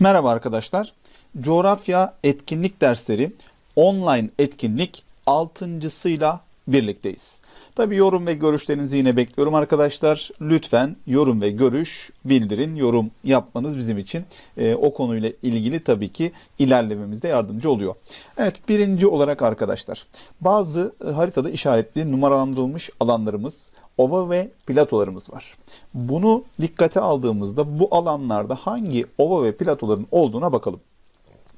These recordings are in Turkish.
Merhaba arkadaşlar. Coğrafya etkinlik dersleri online etkinlik 6.sıyla birlikteyiz. Tabi yorum ve görüşlerinizi yine bekliyorum arkadaşlar. Lütfen yorum ve görüş bildirin. Yorum yapmanız bizim için e, o konuyla ilgili tabii ki ilerlememizde yardımcı oluyor. Evet birinci olarak arkadaşlar bazı e, haritada işaretli numaralandırılmış alanlarımız ova ve platolarımız var. Bunu dikkate aldığımızda bu alanlarda hangi ova ve platoların olduğuna bakalım.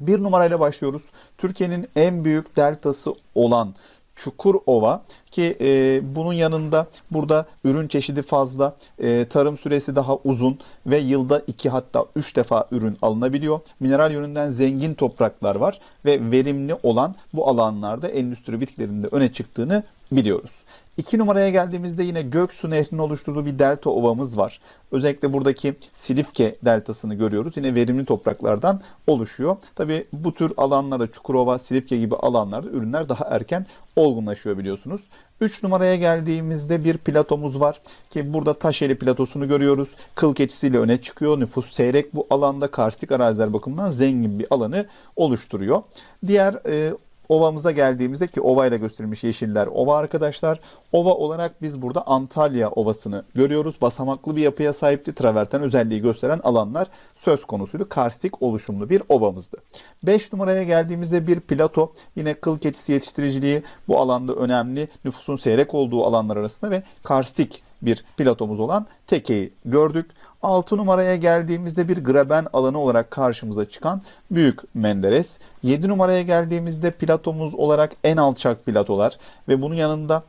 Bir numarayla başlıyoruz. Türkiye'nin en büyük deltası olan Çukurova ki e, bunun yanında burada ürün çeşidi fazla, e, tarım süresi daha uzun ve yılda 2 hatta 3 defa ürün alınabiliyor. Mineral yönünden zengin topraklar var ve verimli olan bu alanlarda endüstri bitkilerinde öne çıktığını biliyoruz. 2 numaraya geldiğimizde yine Göksu Nehri'nin oluşturduğu bir delta ovamız var. Özellikle buradaki Silifke deltasını görüyoruz. Yine verimli topraklardan oluşuyor. Tabi bu tür alanlarda Çukurova, Silifke gibi alanlarda ürünler daha erken olgunlaşıyor biliyorsunuz. 3 numaraya geldiğimizde bir platomuz var ki burada Taşeli platosunu görüyoruz. Kıl keçisiyle öne çıkıyor. Nüfus seyrek bu alanda karstik araziler bakımından zengin bir alanı oluşturuyor. Diğer e, ovamıza geldiğimizde ki ovayla gösterilmiş yeşiller ova arkadaşlar. Ova olarak biz burada Antalya Ovası'nı görüyoruz. Basamaklı bir yapıya sahipti. Traverten özelliği gösteren alanlar söz konusuydu. Karstik oluşumlu bir ovamızdı. 5 numaraya geldiğimizde bir plato. Yine kıl keçisi yetiştiriciliği bu alanda önemli. Nüfusun seyrek olduğu alanlar arasında ve karstik bir platomuz olan tekeyi gördük. 6 numaraya geldiğimizde bir graben alanı olarak karşımıza çıkan Büyük Menderes. 7 numaraya geldiğimizde platomuz olarak en alçak platolar ve bunun yanında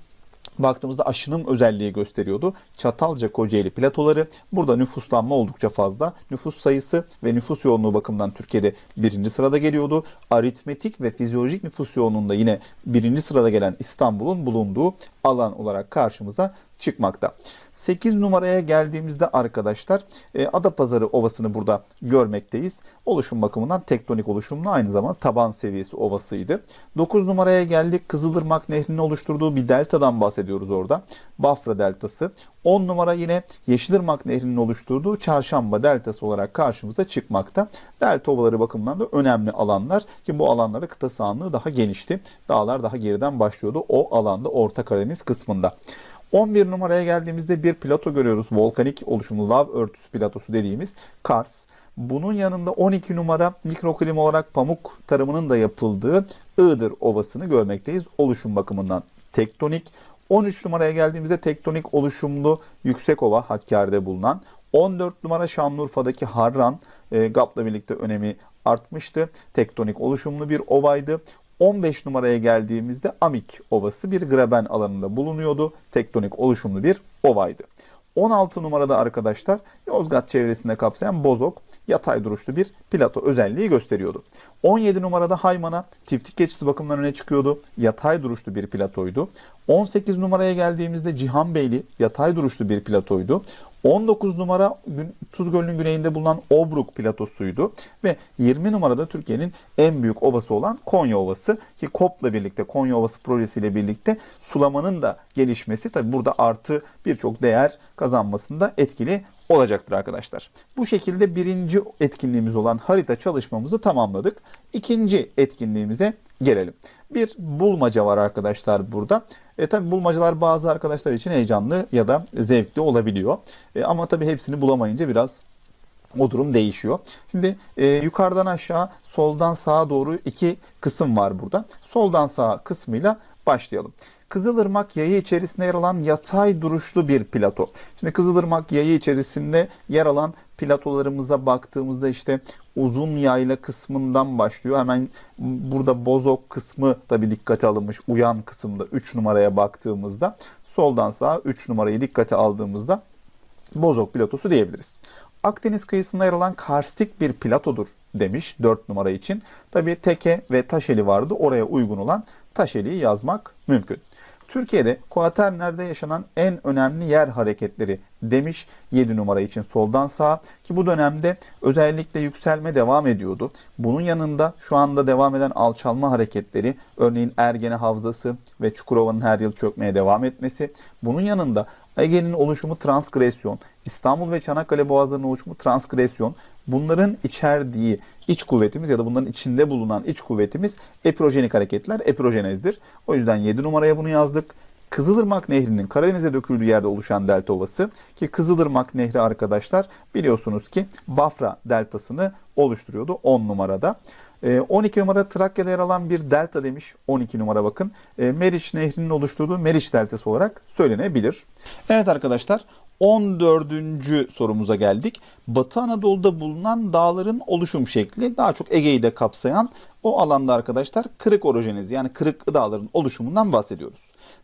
baktığımızda aşınım özelliği gösteriyordu. Çatalca Kocaeli platoları. Burada nüfuslanma oldukça fazla. Nüfus sayısı ve nüfus yoğunluğu bakımından Türkiye'de birinci sırada geliyordu. Aritmetik ve fizyolojik nüfus yoğunluğunda yine birinci sırada gelen İstanbul'un bulunduğu alan olarak karşımıza çıkmakta. 8 numaraya geldiğimizde arkadaşlar e, Adapazarı Ovası'nı burada görmekteyiz. Oluşum bakımından tektonik oluşumlu aynı zamanda taban seviyesi ovasıydı. 9 numaraya geldik. Kızılırmak Nehri'nin oluşturduğu bir deltadan bahsediyoruz orada. Bafra Deltası. 10 numara yine Yeşilırmak Nehri'nin oluşturduğu Çarşamba Deltası olarak karşımıza çıkmakta. Delta ovaları bakımından da önemli alanlar ki bu alanlarda kıta sahanlığı daha genişti. Dağlar daha geriden başlıyordu o alanda Orta Karadeniz kısmında. 11 numaraya geldiğimizde bir plato görüyoruz. Volkanik oluşumlu lav örtüsü platosu dediğimiz Kars. Bunun yanında 12 numara mikroklim olarak pamuk tarımının da yapıldığı Iğdır Ovası'nı görmekteyiz. Oluşum bakımından tektonik. 13 numaraya geldiğimizde tektonik oluşumlu Yüksekova Hakkari'de bulunan. 14 numara Şanlıurfa'daki Harran e, GAP'la birlikte önemi artmıştı. Tektonik oluşumlu bir ovaydı. 15 numaraya geldiğimizde Amik Ovası bir graben alanında bulunuyordu. Tektonik oluşumlu bir ovaydı. 16 numarada arkadaşlar Yozgat çevresinde kapsayan Bozok yatay duruşlu bir plato özelliği gösteriyordu. 17 numarada Haymana tiftik geçisi bakımından öne çıkıyordu. Yatay duruşlu bir platoydu. 18 numaraya geldiğimizde Cihanbeyli yatay duruşlu bir platoydu. 19 numara Tuz Gölü'nün güneyinde bulunan Obruk platosuydu ve 20 numarada Türkiye'nin en büyük ovası olan Konya Ovası ki KOP'la birlikte Konya Ovası projesiyle birlikte sulamanın da gelişmesi tabi burada artı birçok değer kazanmasında etkili olacaktır arkadaşlar. Bu şekilde birinci etkinliğimiz olan harita çalışmamızı tamamladık. İkinci etkinliğimize gelelim. Bir bulmaca var arkadaşlar burada. E tabi bulmacalar bazı arkadaşlar için heyecanlı ya da zevkli olabiliyor. E, ama tabi hepsini bulamayınca biraz o durum değişiyor. Şimdi e, yukarıdan aşağı, soldan sağa doğru iki kısım var burada. Soldan sağa kısmıyla başlayalım. Kızılırmak yayı içerisinde yer alan yatay duruşlu bir plato. Şimdi Kızılırmak yayı içerisinde yer alan platolarımıza baktığımızda işte uzun yayla kısmından başlıyor. Hemen burada bozok kısmı da bir dikkate alınmış. Uyan kısımda 3 numaraya baktığımızda soldan sağa 3 numarayı dikkate aldığımızda bozok platosu diyebiliriz. Akdeniz kıyısında yer alan karstik bir platodur demiş 4 numara için. Tabi teke ve taşeli vardı. Oraya uygun olan taşeliyi yazmak mümkün. Türkiye'de kuaternerde yaşanan en önemli yer hareketleri demiş 7 numara için soldan sağa ki bu dönemde özellikle yükselme devam ediyordu. Bunun yanında şu anda devam eden alçalma hareketleri örneğin Ergene Havzası ve Çukurova'nın her yıl çökmeye devam etmesi bunun yanında Ege'nin oluşumu transgresyon, İstanbul ve Çanakkale boğazlarının oluşumu transgresyon. Bunların içerdiği iç kuvvetimiz ya da bunların içinde bulunan iç kuvvetimiz epirojenik hareketler, epirojenezdir. O yüzden 7 numaraya bunu yazdık. Kızılırmak Nehri'nin Karadeniz'e döküldüğü yerde oluşan delta ovası ki Kızılırmak Nehri arkadaşlar biliyorsunuz ki Bafra deltasını oluşturuyordu 10 numarada. Ee, 12 numara Trakya'da yer alan bir delta demiş. 12 numara bakın. Ee, Meriç Nehri'nin oluşturduğu Meriç deltası olarak söylenebilir. Evet arkadaşlar 14. sorumuza geldik. Batı Anadolu'da bulunan dağların oluşum şekli daha çok Ege'yi de kapsayan o alanda arkadaşlar kırık orojenezi yani kırık dağların oluşumundan bahsediyoruz.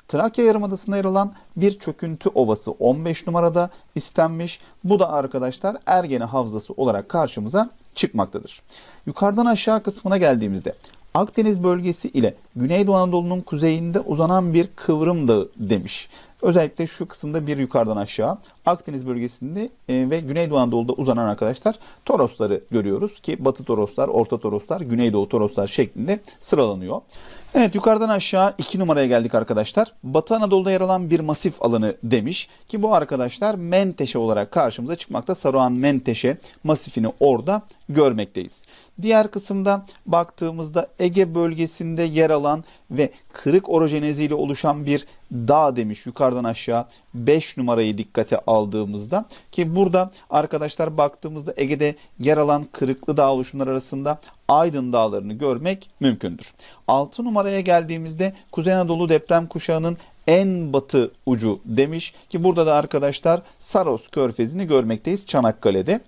Trakya Yarımadası'nda yer alan bir çöküntü ovası 15 numarada istenmiş. Bu da arkadaşlar Ergene Havzası olarak karşımıza çıkmaktadır. Yukarıdan aşağı kısmına geldiğimizde Akdeniz bölgesi ile Güneydoğu Anadolu'nun kuzeyinde uzanan bir kıvrım dağı demiş. Özellikle şu kısımda bir yukarıdan aşağı Akdeniz bölgesinde e, ve Güneydoğu Anadolu'da uzanan arkadaşlar Torosları görüyoruz ki Batı Toroslar, Orta Toroslar, Güneydoğu Toroslar şeklinde sıralanıyor. Evet yukarıdan aşağı 2 numaraya geldik arkadaşlar. Batı Anadolu'da yer alan bir masif alanı demiş ki bu arkadaşlar Menteşe olarak karşımıza çıkmakta. Saruhan Menteşe masifini orada görmekteyiz. Diğer kısımda baktığımızda Ege bölgesinde yer alan ve kırık orojenezi ile oluşan bir dağ demiş yukarıdan aşağı 5 numarayı dikkate aldığımızda ki burada arkadaşlar baktığımızda Ege'de yer alan kırıklı dağ oluşumlar arasında Aydın dağlarını görmek mümkündür. 6 numaraya geldiğimizde Kuzey Anadolu deprem kuşağının en batı ucu demiş ki burada da arkadaşlar Saros Körfezi'ni görmekteyiz Çanakkale'de.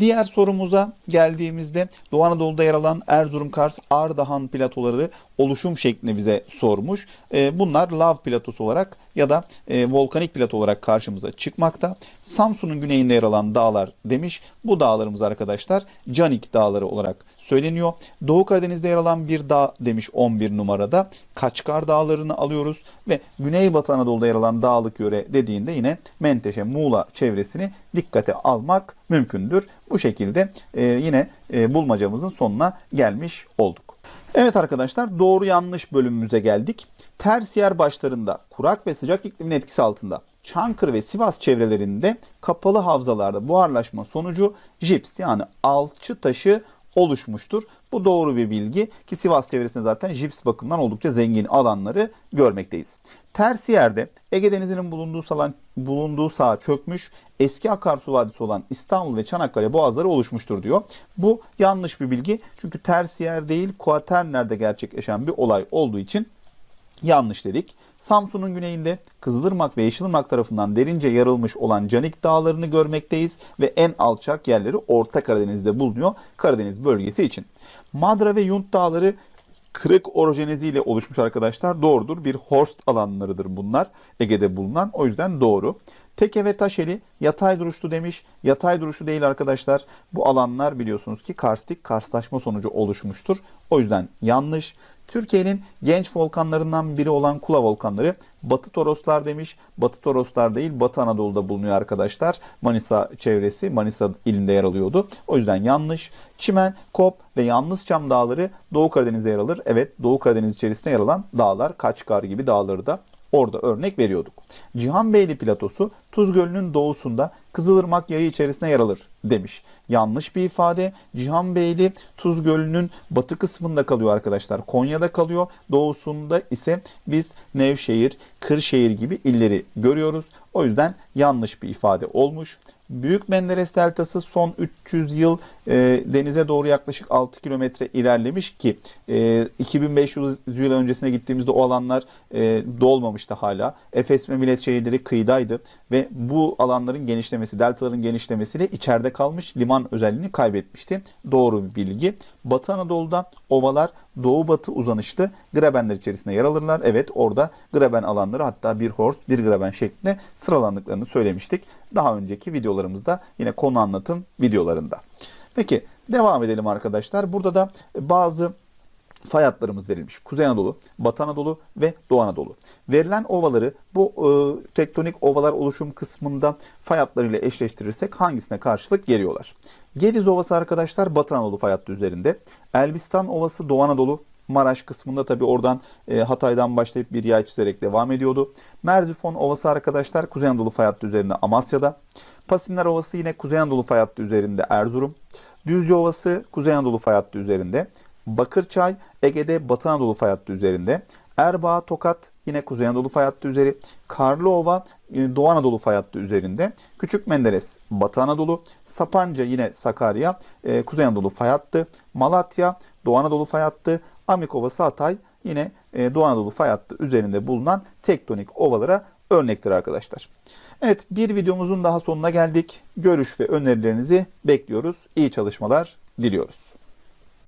Diğer sorumuza geldiğimizde Doğu Anadolu'da yer alan Erzurum, Kars, Ardahan platoları oluşum şeklini bize sormuş. E, bunlar lav platosu olarak ya da e, volkanik plato olarak karşımıza çıkmakta. Samsun'un güneyinde yer alan dağlar demiş. Bu dağlarımız arkadaşlar Canik dağları olarak söyleniyor. Doğu Karadeniz'de yer alan bir dağ demiş 11 numarada. Kaçkar dağlarını alıyoruz ve Güneybatı Anadolu'da yer alan dağlık yöre dediğinde yine Menteşe, Muğla çevresini dikkate almak mümkündür. Bu şekilde e, yine e, bulmacamızın sonuna gelmiş olduk. Evet arkadaşlar doğru yanlış bölümümüze geldik. Ters yer başlarında kurak ve sıcak iklimin etkisi altında Çankırı ve Sivas çevrelerinde kapalı havzalarda buharlaşma sonucu jips yani alçı taşı oluşmuştur. Bu doğru bir bilgi ki Sivas çevresinde zaten jips bakımından oldukça zengin alanları görmekteyiz. Tersi yerde Ege Denizi'nin bulunduğu salan, bulunduğu saha çökmüş, eski akarsu vadisi olan İstanbul ve Çanakkale boğazları oluşmuştur diyor. Bu yanlış bir bilgi çünkü tersiyer değil kuaternerde gerçekleşen bir olay olduğu için yanlış dedik. Samsun'un güneyinde Kızılırmak ve Yeşilırmak tarafından derince yarılmış olan Canik dağlarını görmekteyiz ve en alçak yerleri Orta Karadeniz'de bulunuyor Karadeniz bölgesi için. Madra ve Yunt dağları kırık orojenezi ile oluşmuş arkadaşlar. Doğrudur. Bir horst alanlarıdır bunlar. Ege'de bulunan. O yüzden doğru. Teke ve Taşeli yatay duruşlu demiş. Yatay duruşlu değil arkadaşlar. Bu alanlar biliyorsunuz ki karstik karslaşma sonucu oluşmuştur. O yüzden yanlış. Türkiye'nin genç volkanlarından biri olan Kula volkanları Batı Toroslar demiş. Batı Toroslar değil Batı Anadolu'da bulunuyor arkadaşlar. Manisa çevresi Manisa ilinde yer alıyordu. O yüzden yanlış. Çimen, Kop ve Yalnızçam dağları Doğu Karadeniz'e yer alır. Evet Doğu Karadeniz içerisinde yer alan dağlar Kaçkar gibi dağları da Orada örnek veriyorduk. Cihanbeyli platosu Tuz Gölü'nün doğusunda Kızılırmak yayı içerisinde yer alır demiş. Yanlış bir ifade. Cihanbeyli Tuz Gölü'nün batı kısmında kalıyor arkadaşlar. Konya'da kalıyor. Doğusunda ise biz Nevşehir, Kırşehir gibi illeri görüyoruz. O yüzden yanlış bir ifade olmuş. Büyük Menderes Deltası son 300 yıl e, denize doğru yaklaşık 6 kilometre ilerlemiş ki e, 2500 yıl öncesine gittiğimizde o alanlar e, dolmamıştı hala. Efes ve Millet şehirleri kıyıdaydı ve bu alanların genişlemesi, deltaların genişlemesiyle içeride kalmış liman özelliğini kaybetmişti. Doğru bir bilgi. Batı Anadolu'da ovalar doğu batı uzanışlı grabenler içerisinde yer alırlar. Evet orada graben alanları hatta bir horst bir graben şeklinde sıralandıklarını söylemiştik. Daha önceki videolarımızda yine konu anlatım videolarında. Peki devam edelim arkadaşlar. Burada da bazı fay hatlarımız verilmiş. Kuzey Anadolu, Batı Anadolu ve Doğu Anadolu. Verilen ovaları bu e, tektonik ovalar oluşum kısmında fay hatlarıyla eşleştirirsek hangisine karşılık geliyorlar? Gediz Ovası arkadaşlar Batı Anadolu fay hattı üzerinde. Elbistan Ovası Doğu Anadolu, Maraş kısmında tabii oradan e, Hatay'dan başlayıp bir yay çizerek devam ediyordu. Merzifon Ovası arkadaşlar Kuzey Anadolu fay hattı üzerinde Amasya'da. Pasinler Ovası yine Kuzey Anadolu fay hattı üzerinde Erzurum. Düzce Ovası Kuzey Anadolu fay hattı üzerinde. Bakırçay Ege'de Batı Anadolu fay hattı üzerinde. Erbaa, Tokat yine Kuzey Anadolu fay hattı üzeri. Karlıova e, Doğu Anadolu fay hattı üzerinde. Küçük Menderes Batı Anadolu. Sapanca yine Sakarya e, Kuzey Anadolu fay hattı. Malatya Doğu Anadolu fay hattı. Amikovası Hatay yine e, Doğu Anadolu fay hattı üzerinde bulunan tektonik ovalara örnektir arkadaşlar. Evet bir videomuzun daha sonuna geldik. Görüş ve önerilerinizi bekliyoruz. İyi çalışmalar diliyoruz.